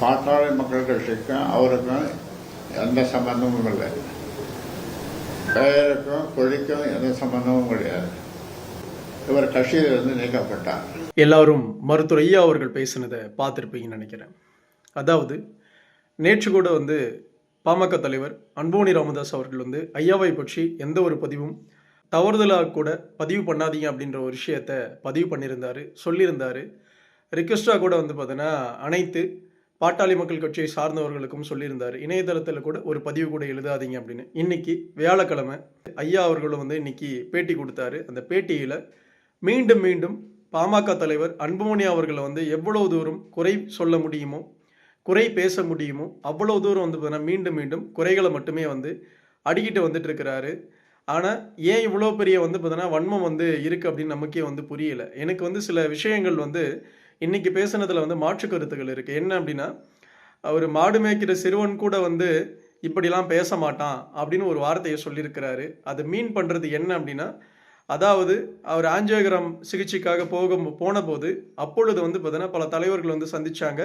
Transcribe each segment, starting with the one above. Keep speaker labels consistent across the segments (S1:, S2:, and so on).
S1: பாட்டாளி மக்கள் கட்சிக்கும் அவருக்கும் எந்த சம்பந்தமும் இல்லை பெயருக்கும் கொடிக்கும் எந்த சம்பந்தமும் கிடையாது. இவர் கட்சியிலிருந்து நீக்கப்பட்டார்.
S2: எல்லாரும் மருத்துவர் ஐயா அவர்கள் பேசினதை பார்த்துருப்பீங்கன்னு நினைக்கிறேன். அதாவது நேற்று கூட வந்து பாமக தலைவர் அன்போனி ராமதாஸ் அவர்கள் வந்து ஐயாவை பற்றி எந்த ஒரு பதிவும் தவறுதலாக கூட பதிவு பண்ணாதீங்க அப்படின்ற ஒரு விஷயத்த பதிவு பண்ணியிருந்தார் சொல்லியிருந்தார். ரிக்வெஸ்டாக கூட வந்து பார்த்தீங்கன்னா அனைத்து பாட்டாளி மக்கள் கட்சியை சார்ந்தவர்களுக்கும் சொல்லியிருந்தார். இணையதளத்தில் கூட ஒரு பதிவு கூட எழுதாதீங்க அப்படின்னு. இன்னைக்கு வியாழக்கிழமை ஐயா அவர்களும் வந்து இன்னைக்கு பேட்டி கொடுத்தாரு. அந்த பேட்டியில் மீண்டும் மீண்டும் பாமக தலைவர் அன்புமணி அவர்களை வந்து எவ்வளவு தூரம் குறை சொல்ல முடியுமோ குறை பேச முடியுமோ அவ்வளவு தூரம் வந்து பார்த்தீங்கன்னா மீண்டும் மீண்டும் குறைகளை மட்டுமே வந்து அடிக்கிட்டு வந்துட்டு இருக்கிறாரு. ஆனால் ஏன் இவ்வளோ பெரிய வந்து பார்த்தீங்கன்னா வன்மம் வந்து இருக்குது அப்படின்னு நமக்கே வந்து புரியலை. எனக்கு வந்து சில விஷயங்கள் வந்து இன்னைக்கு பேசுனதுல வந்து மாற்று கருத்துக்கள் இருக்குது என்ன அப்படின்னா அவர் மாடு மேய்க்கிற சிறுவன் கூட வந்து இப்படிலாம் பேச மாட்டான் அப்படின்னு ஒரு வார்த்தையை சொல்லியிருக்கிறாரு. அது மீன் பண்ணுறது என்ன அப்படின்னா அதாவது அவர் ஆஞ்சியோகிராம் சிகிச்சைக்காக போக போன போது அப்பொழுது வந்து பார்த்தீங்கன்னா பல தலைவர்கள் வந்து சந்திச்சாங்க.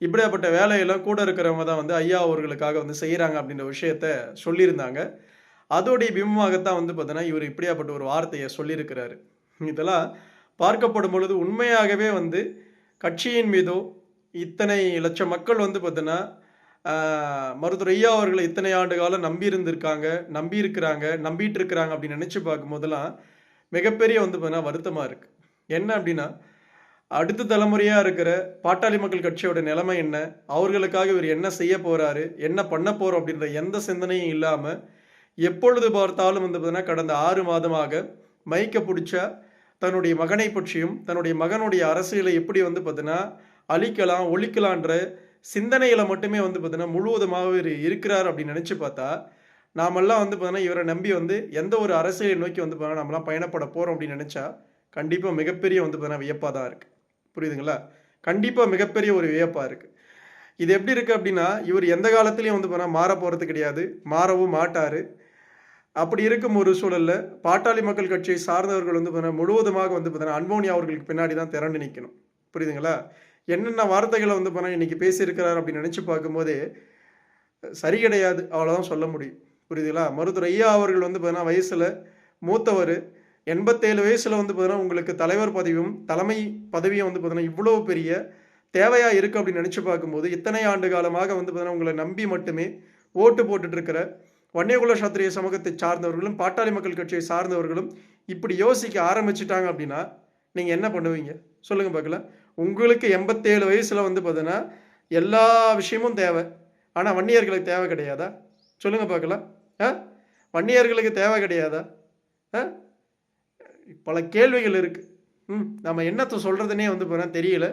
S2: இப்படியாப்பட்ட வேலையெல்லாம் கூட இருக்கிறவங்க தான் வந்து ஐயா அவர்களுக்காக வந்து செய்கிறாங்க அப்படின்ற விஷயத்த சொல்லியிருந்தாங்க. அதோடைய பிம்பமாகத்தான் வந்து பார்த்தீங்கன்னா இவர் இப்படியாப்பட்ட ஒரு வார்த்தையை சொல்லியிருக்கிறாரு. இதெல்லாம் பார்க்கப்படும் பொழுது உண்மையாகவே வந்து கட்சியின் மீதோ இத்தனை லட்சம் மக்கள் வந்து பார்த்தீங்கன்னா மருத்துவர் ஐயா அவர்களை இத்தனை ஆண்டு காலம் நம்பி இருந்திருக்காங்க நம்பி இருக்கிறாங்க நம்பிட்டு இருக்கிறாங்க அப்படின்னு நினச்சி பார்க்கும்போதெல்லாம் மிகப்பெரிய வந்து பார்த்தீங்கன்னா வருத்தமாக இருக்குது என்ன அப்படின்னா அடுத்த தலைமுறையாக இருக்கிற பாட்டாளி மக்கள் கட்சியோட நிலைமை என்ன? அவர்களுக்காக இவர் என்ன செய்ய போகிறாரு என்ன பண்ண போகிறோம் அப்படின்ற எந்த சிந்தனையும் இல்லாமல் எப்பொழுது பார்த்தாலும் வந்து பார்த்தீங்கன்னா கடந்த ஆறு மாதமாக மைக்க பிடிச்சா தன்னுடைய மகனை பற்றியும் தன்னுடைய மகனுடைய அரசியலை எப்படி வந்து பார்த்தீங்கன்னா அழிக்கலாம் ஒழிக்கலான்ற சிந்தனைகளை மட்டுமே வந்து பார்த்தீங்கன்னா முழுவதுமாக இவர் இருக்கிறார் அப்படின்னு நினச்சி பார்த்தா நாமெல்லாம் வந்து பார்த்தீங்கன்னா இவரை நம்பி வந்து எந்த ஒரு அரசியலை நோக்கி வந்து பார்த்தீங்கன்னா நம்மலாம் பயணப்பட போகிறோம் அப்படின்னு நினச்சா கண்டிப்பாக மிகப்பெரிய வந்து பார்த்தீங்கன்னா வியப்பாக தான் இருக்குது புரியுதுங்களா? கண்டிப்பாக மிகப்பெரிய ஒரு வியப்பாக இருக்குது இது எப்படி இருக்குது அப்படின்னா இவர் எந்த காலத்துலேயும் வந்து பார்த்தீங்கன்னா மாற போகிறது கிடையாது. மாறவும் மாட்டார். அப்படி இருக்கும் ஒரு சூழலில் பாட்டாளி மக்கள் கட்சியை சார்ந்தவர்கள் வந்து பார்த்தீங்கன்னா முழுவதுமாக வந்து பார்த்தீங்கன்னா அன்போனி அவர்களுக்கு பின்னாடி தான் திரண்டு நிற்கணும் புரியுதுங்களா? என்னென்ன வார்த்தைகளை வந்து பார்த்தீங்கன்னா இன்றைக்கி பேசியிருக்கிறார் அப்படின்னு நினச்சி பார்க்கும்போதே சரி கிடையாது அவ்வளோதான் சொல்ல முடியும். புரியுதுங்களா? மருத்துவர் ஐயா அவர்கள் வந்து பார்த்தீங்கன்னா வயசில் மூத்தவர் எண்பத்தேழு வயசில் வந்து பார்த்தீங்கன்னா உங்களுக்கு தலைவர் பதவியும் தலைமை பதவியும் வந்து பார்த்தீங்கன்னா இவ்வளோ பெரிய தேவையாக இருக்குது அப்படின்னு நினச்சி பார்க்கும்போது இத்தனை ஆண்டு காலமாக வந்து பார்த்தீங்கன்னா உங்களை நம்பி மட்டுமே ஓட்டு போட்டுட்ருக்கிற வன்னியகுல சாத்திரிய சமூகத்தை சார்ந்தவர்களும் பாட்டாளி மக்கள் கட்சியை சார்ந்தவர்களும் இப்படி யோசிக்க ஆரம்பிச்சிட்டாங்க அப்படின்னா நீங்கள் என்ன பண்ணுவீங்க? சொல்லுங்கள் பார்க்கலாம். உங்களுக்கு எண்பத்தேழு வயசில் வந்து பார்த்தீங்கன்னா எல்லா விஷயமும் தேவை. ஆனால் வன்னியர்களுக்கு தேவை கிடையாதா? சொல்லுங்கள் பார்க்கலாம். ஆ? வன்னியர்களுக்கு தேவை கிடையாதா? ஆ? பல கேள்விகள் இருக்குது ம் நம்ம என்னத்தை சொல்கிறதுனே வந்து பார்த்தீங்கன்னா தெரியல.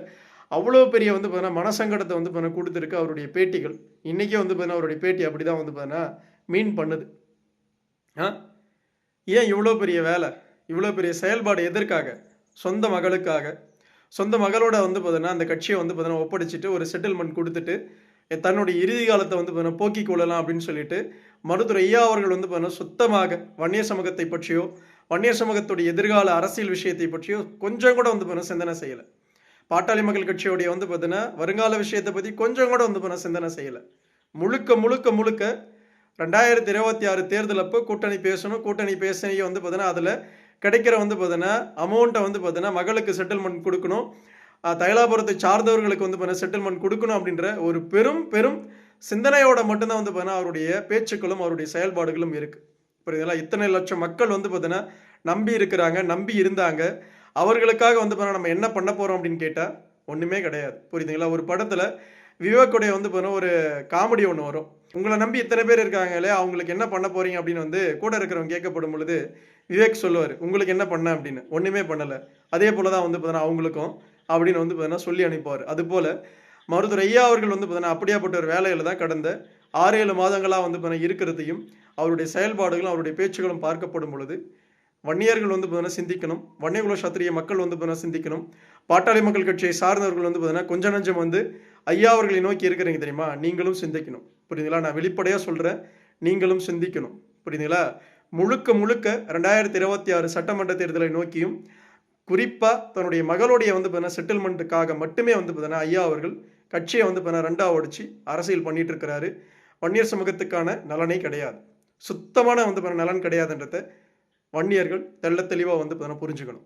S2: அவ்வளோ பெரிய வந்து பார்த்தீங்கன்னா மனசங்கடத்தை வந்து பார்த்தீங்கன்னா கொடுத்துருக்கு அவருடைய பேட்டிகள். இன்றைக்கே வந்து பார்த்தீங்கன்னா அவருடைய பேட்டி அப்படி தான் வந்து பார்த்தீங்கன்னா மீன் பண்ணுது. ஆ? ஏன் இவ்வளோ பெரிய வேலை? இவ்வளோ பெரிய செயல்பாடு எதற்காக? சொந்த மகளுக்காக. சொந்த மகளோட வந்து பார்த்தீங்கன்னா அந்த கட்சியை வந்து பார்த்தீங்கன்னா ஒப்படைச்சிட்டு ஒரு செட்டில்மெண்ட் கொடுத்துட்டு தன்னுடைய இறுதி காலத்தை வந்து பார்த்தீங்கன்னா போக்கிக் கொள்ளலாம் அப்படின்னு சொல்லிட்டு மருத்துவர் ஐயா அவர்கள் வந்து பார்த்தீங்கன்னா சுத்தமாக வன்னியர் சமூகத்தை பற்றியோ வன்னியர் சமூகத்துடைய எதிர்கால அரசியல் விஷயத்தை பற்றியோ கொஞ்சம் கூட வந்து பார்த்தீங்கன்னா சிந்தனை செய்யலை. பாட்டாளி மக்கள் கட்சியோடைய வந்து பார்த்தீங்கன்னா வருங்கால விஷயத்தை பற்றி கொஞ்சம் கூட வந்து பார்த்தீங்கன்னா சிந்தனை செய்யலை. முழுக்க முழுக்க முழுக்க ரெண்டாயிரத்தி இருபத்தி ஆறு தேர்தல் அப்போ கூட்டணி பேசணும் கூட்டணி பேசினையே வந்து பார்த்தீங்கன்னா அதில் கிடைக்கிற வந்து பார்த்தீங்கன்னா அமௌண்ட்டை வந்து பார்த்தீங்கன்னா மகளுக்கு செட்டில்மெண்ட் கொடுக்கணும். தைலாபுரத்தை சார்ந்தவர்களுக்கு வந்து பார்த்தீங்கன்னா செட்டில்மெண்ட் கொடுக்கணும் அப்படின்ற ஒரு பெரும் பெரும் சிந்தனையோட மட்டும்தான் வந்து பார்த்தீங்கன்னா அவருடைய பேச்சுக்களும் அவருடைய செயல்பாடுகளும் இருக்குது புரியுதுங்களா? இத்தனை லட்சம் மக்கள் வந்து பார்த்தீங்கன்னா நம்பி இருக்கிறாங்க நம்பி இருந்தாங்க. அவர்களுக்காக வந்து பார்த்தீங்கன்னா நம்ம என்ன பண்ண போகிறோம் அப்படின்னு கேட்டால் ஒன்றுமே கிடையாது. புரியுதுங்களா? ஒரு படத்தில் விவேக்குடைய வந்து பார்த்தீங்கன்னா ஒரு காமெடி ஒன்று வரும். உங்களை நம்பி இத்தனை பேர் இருக்காங்களே அவங்களுக்கு என்ன பண்ண போறீங்க அப்படின்னு வந்து கூட இருக்கிறவங்க கேட்கப்படும் பொழுது விவேக் சொல்லுவார் உங்களுக்கு என்ன பண்ண? அப்படின்னு. ஒன்றுமே பண்ணலை. அதே போல தான் வந்து பார்த்தீங்கன்னா அவங்களுக்கும் அப்படின்னு வந்து பார்த்தீங்கன்னா சொல்லி அனுப்புவார். அதுபோல் மருத்துவர் ஐயா அவர்கள் வந்து பார்த்தீங்கன்னா அப்படியாப்பட்ட ஒரு வேலையில் தான் கடந்த ஆறு ஏழு மாதங்களாக வந்து பார்த்தீங்கன்னா இருக்கிறதையும் அவருடைய செயல்பாடுகளும் அவருடைய பேச்சுகளும் பார்க்கப்படும் பொழுது வன்னியர்கள் வந்து பார்த்தீங்கன்னா சிந்திக்கணும். வன்னியகுல சாத்திரிய மக்கள் வந்து பார்த்தீங்கன்னா சிந்திக்கணும். பாட்டாளி மக்கள் கட்சியை சார்ந்தவர்கள் வந்து பார்த்தீங்கன்னா கொஞ்ச நஞ்சம் வந்து ஐயா அவர்களை நோக்கி இருக்கிறீங்க தெரியுமா? நீங்களும் சிந்திக்கணும். புரியுதுங்களா? நான் வெளிப்படையாக சொல்கிறேன் நீங்களும் சிந்திக்கணும். புரியுதுங்களா? முழுக்க முழுக்க ரெண்டாயிரத்தி இருபத்தி ஆறு சட்டமன்ற தேர்தலை நோக்கியும் குறிப்பாக தன்னுடைய மகளுடைய வந்து பார்த்தீங்கன்னா செட்டில்மெண்ட்டுக்காக மட்டுமே வந்து பார்த்தீங்கன்னா ஐயா அவர்கள் கட்சியை வந்து பார்த்தீங்கன்னா ரெண்டாக உடைச்சி அரசியல் பண்ணிட்டு இருக்கிறாரு. வன்னியர் சமூகத்துக்கான நலனே கிடையாது. சுத்தமான வந்து பார்த்தீங்கன்னா நலன் கிடையாதுன்றத வன்னியர்கள் தெள்ள தெளிவாக வந்து பார்த்தீங்கன்னா புரிஞ்சுக்கணும்.